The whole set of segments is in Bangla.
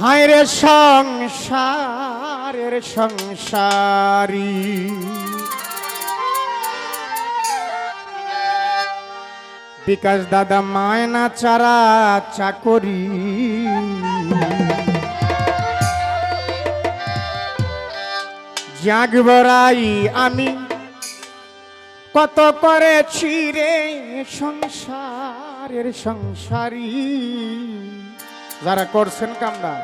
হায় রে সংসারের সংসারী। বিকাশ দাদা মায়না চারা চাকরি। জাগবরাই আমি কত করেছি রে সংসারের সংসারী। যারা করছেন কামরা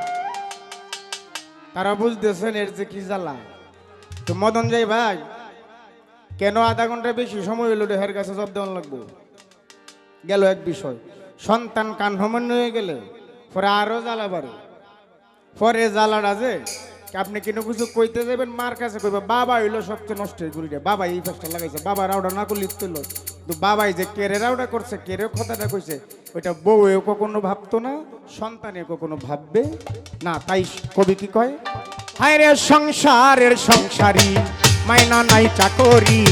তারা বুঝতেছেন এর যে কি জ্বালা। তো মদন যাই ভাই, কেন আধা ঘণ্টা বেশি সময় হলো রে হের কাছে জব দেওয়ান লাগবো? গেল এক বিষয়, সন্তান কানহমান্য হয়ে গেলে পরে আরও জ্বালা বাড়ে। পরে জ্বালাটা যে আপনি কিনো কিছু কইতে যাবেন, মার কাছে কইবা, বাবা হইল সবচেয়ে নষ্ট ঘুরিটা বাবা এই ফার্স্টটা লাগাইছে, বাবা রাউডা না করলে কিন্তু বাবাই যে কেরে রাউডা করছে কেরে কথাটা কইছে ওইটা বউয়েও কখনো ভাবতো না সন্তানে কখনো ভাববে না, তাই কবি কি কয়? হায় রে সংসারের সংসারী, মাইনা নাই চাকরি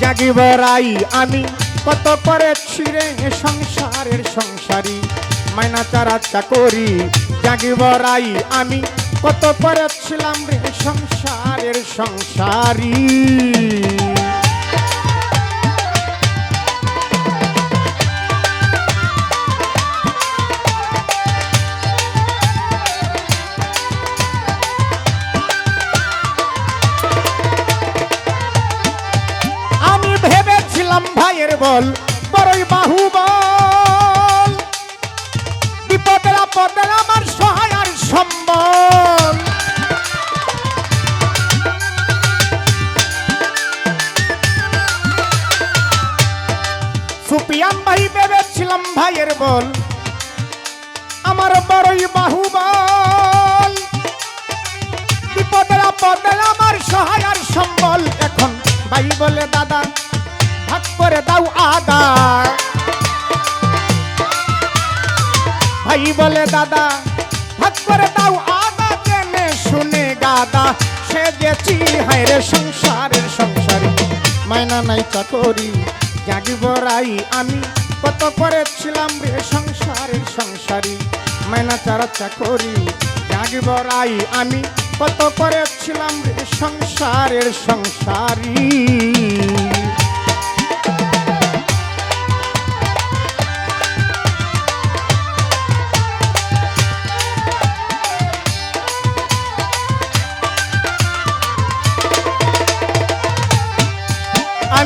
জাগিবরাই আমি, কত করেছি রে সংসারের সংসারী, মাইনা চারা চাকরি জাগিবরাই আমি, কত করেছিলাম রে সংসারের সংসারী। বল, বড়ই বাহুবল। বিপদের আপদের আমার সহায় সম্বল। সুপিয়ান ভাই ভেবেছিলাম ভাইয়ের বল, আমার বড়ই বাহুবল। বিপদের আপদের আমার সহায় সম্বল। এখন ভাই বলে, দাদা ভাগ করে দাও আদা। ভাই বলে, দাদা ভাগ করে দাও আদা জেনে শুনে গাদা। সে গেছি হায় রে সংসারের সংসারী। মাইনা নাই চাকরি জাগিবরাই আমি। কত করেছিলাম রে সংসারের সংসারী। মাইনা চারা চাকরি জাগিবরাই আমি। কত করেছিলাম রে সংসারের সংসারী।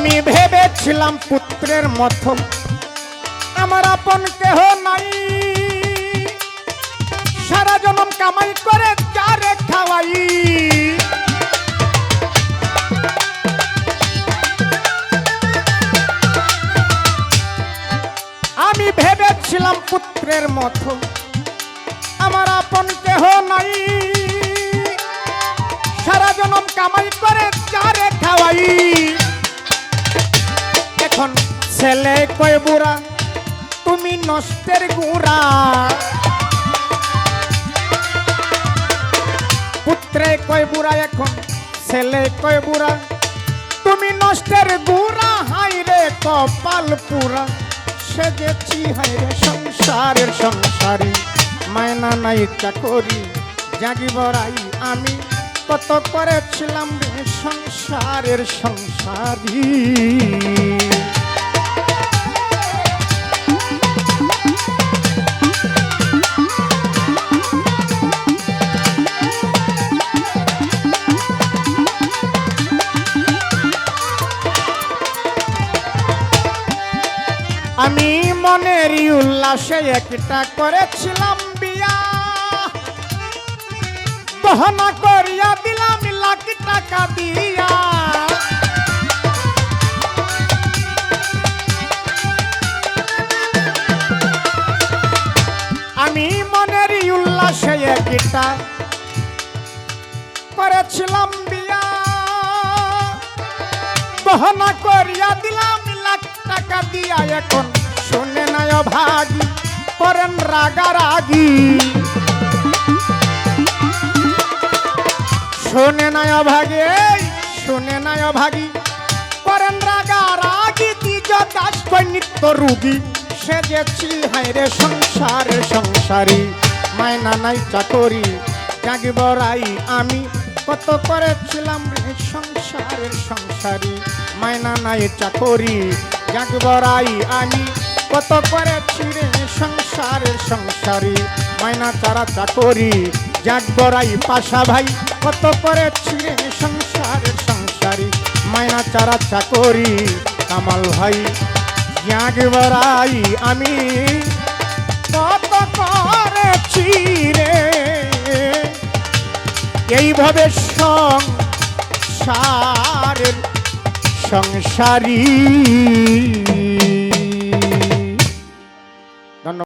আমি ভেবেছিলাম পুত্রের মতো আমার আপন কেহ নাই। সারা জনম কামাই করে যারে খাওয়াই। আমি ভেবেছিলাম পুত্রের মতো আমার আপন কেহ নাই। সারা জনম কামাই করে যারে খাওয়াই। এখন ছেলে কয়, বুড়া, তুমি নষ্টের গুড়া। পুত্রে কয়, বুড়া, এখন ছেলে কয়, বুড়া, তুমি নষ্টের গুড়া হাই রে কপাল পুরা। সেজেছি হাই রে সংসারের সংসারী, মায়না নাই চাকরি জাগিবরাই আমি। কত করেছিলাম রে সংসারের সংসারী। মনের উল্লাসে একটা করেছিলাম বিয়া। বহনা করিয়া দিলাম লাখ টাকা দিয়া। আমি মনের উল্লাসে একটা করেছিলাম বিয়া। বহনা করিয়া দিলাম লাখ টাকা দিয়া এখন নাই ভাগি করেন রাগারাগি। শুনে নাই ভাগে শুনে নাই ভাগি করেন রাগারাগি দ্বিজ দাস নিত্য রুগী। সেজেছি হায় রে সংসারে সংসারী মায়না নাই চাকরি জাগবরাই আমি। কত করেছিলাম রে সংসারের সংসারী মায়না নাই চাকরি জাগবরাই আমি। কত করেছি রে সংসারের সংসারী? মায়না চারা চাকরি জাগবরাই পাশা ভাই। কত করেছি রে সংসারের সংসারী? মায়না চারা চাকরি, কামাল ভাই। জাগবরাই আমি কত করেছি রে এইভাবে সংসারের সংসারী।